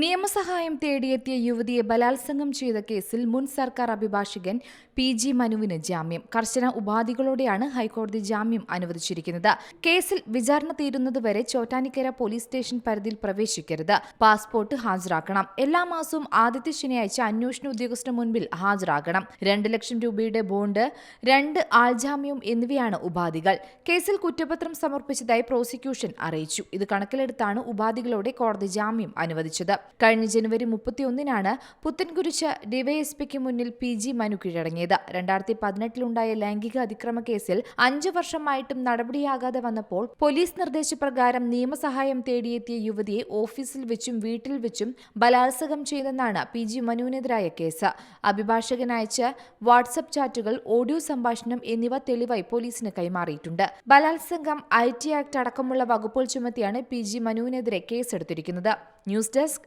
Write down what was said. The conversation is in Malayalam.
നിയമസഹായം തേടിയെത്തിയ യുവതിയെ ബലാത്സംഗം ചെയ്ത കേസിൽ മുൻ സർക്കാർ അഭിഭാഷകൻ പി ജി മനുവിന് ജാമ്യം. കർശന ഉപാധികളോടെയാണ് ഹൈക്കോടതി ജാമ്യം അനുവദിച്ചിരിക്കുന്നത്. കേസിൽ വിചാരണ തീരുന്നതുവരെ ചോറ്റാനിക്കര പോലീസ് സ്റ്റേഷൻ പരിധിയിൽ പ്രവേശിക്കരുത്. പാസ്പോർട്ട് ഹാജരാക്കണം. എല്ലാ മാസവും ആദ്യത്തെ ശനിയാഴ്ച അന്വേഷണ ഉദ്യോഗസ്ഥന് മുൻപിൽ ഹാജരാകണം. രണ്ട് ലക്ഷം രൂപയുടെ ബോണ്ട് രണ്ട് ആൾജാമ്യം എന്നിവയാണ് ഉപാധികൾ. കേസിൽ കുറ്റപത്രം സമർപ്പിച്ചതായി പ്രോസിക്യൂഷൻ അറിയിച്ചു. ഇത് കണക്കിലെടുത്താണ് ഉപാധികളോടെ കോടതി ജാമ്യം അനുവദിച്ചത്. കഴിഞ്ഞ ജനുവരി മുപ്പത്തിയൊന്നിനാണ് പുത്തൻകുരിശ് ഡിവൈഎസ്പിക്ക് മുന്നിൽ പി ജി മനു കീഴടങ്ങിയത്. രണ്ടായിരത്തി പതിനെട്ടിലുണ്ടായ ലൈംഗിക അതിക്രമ കേസിൽ അഞ്ചു വർഷമായിട്ടും നടപടിയാകാതെ വന്നപ്പോൾ പോലീസ് നിർദ്ദേശപ്രകാരം നിയമസഹായം തേടിയെത്തിയ യുവതിയെ ഓഫീസിൽ വെച്ചും വീട്ടിൽ വെച്ചും ബലാത്സംഗം ചെയ്തെന്നാണ് പി ജി മനുവിനെതിരായ കേസ്. അഭിഭാഷകൻ അയച്ച വാട്സപ്പ് ചാറ്റുകൾ ഓഡിയോ സംഭാഷണം എന്നിവ തെളിവായി പോലീസിന് കൈമാറിയിട്ടുണ്ട്. ബലാത്സംഗം ഐ ടി ആക്ട് അടക്കമുള്ള വകുപ്പുകൾ ചുമത്തിയാണ് പി ജി മനുവിനെതിരെ കേസെടുത്തിരിക്കുന്നത്. News desk